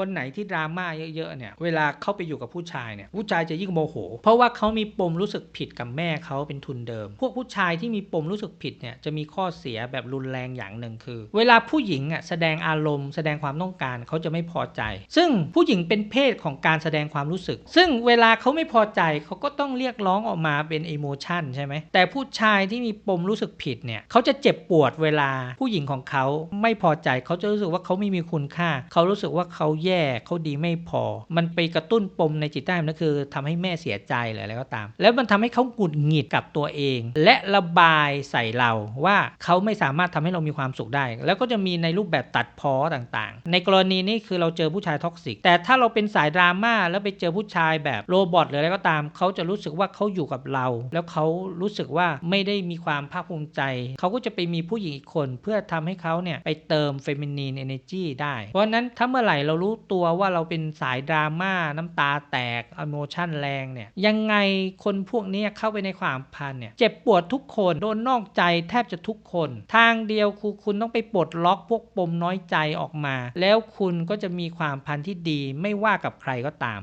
คนไหนที่ดราม่าเยอะๆเนี่ยเวลาเข้าไปอยู่กับผู้ชายเนี่ยผู้ชายจะยิ่งโมโห เพราะว่าเขามีปมรู้สึกผิดกับแม่เขาเป็นทุนเดิม พวกผู้ชายที่มีปมรู้สึกผิดเนี่ยจะมีข้อเสียแบบรุนแรงอย่างหนึ่งคือ เวลาผู้หญิงอะแสดงอารมณ์แสดงความต้องการเขาจะไม่พอใจ ซึ่งผู้หญิงเป็นเพศของการแสดงความรู้สึก ซึ่งเวลาเขาไม่พอใจเขาก็ต้องเรียกร้องออกมาเป็นอิโมชันใช่ไหมแต่ผู้ชายที่มีปมรู้สึกผิดเนี่ยเขาจะเจ็บปวดเวลาผู้หญิงของเขาไม่พอใจเขาจะรู้สึกว่าเขาไม่มีคุณค่า เขารู้สึกว่าเขาแย่เขาดีไม่พอ มันไปกระตุ้นปมในจิตใต้นั่นคือทำให้แม่เสียใจหรืออะไรก็ตาม แล้วมันทำให้เขาหงุดหงิดกับตัวเอง และระบายใส่เราว่าเขาไม่สามารถทำให้เรามีความสุขได้ แล้วก็จะมีในรูปแบบตัดพ้อต่างๆ ในกรณีนี้คือเราเจอผู้ชายท็อกซิก แต่ถ้าเราเป็นสายดราม่าแล้วไปเจอผู้ชายแบบโรบอทหรืออะไรก็ตาม เขาจะรู้สึกว่าเขาอยู่กับเรา แล้วเขารู้สึกว่าไม่ได้มีความภาคภูมิใจ เขาก็จะไปมีผู้หญิงอีกคน เพื่อทำให้เขาเนี่ยไปเติมเฟมินีนเอเนจีได้ เพราะนั้นถ้าเมื่อไหร่เรารู้ตัวว่าเราเป็นสายดราม่าน้ำตาแตกอโมชั่นแรงเนี่ยยังไงคนพวกนี้เข้าไปในความพันเนี่ยเจ็บปวดทุกคนโดนนอกใจแทบจะทุกคน ทางเดียวคือคุณต้องไปปลดล็อกพวกปมน้อยใจออกมา แล้วคุณก็จะมีความพันที่ดีไม่ว่ากับใครก็ตาม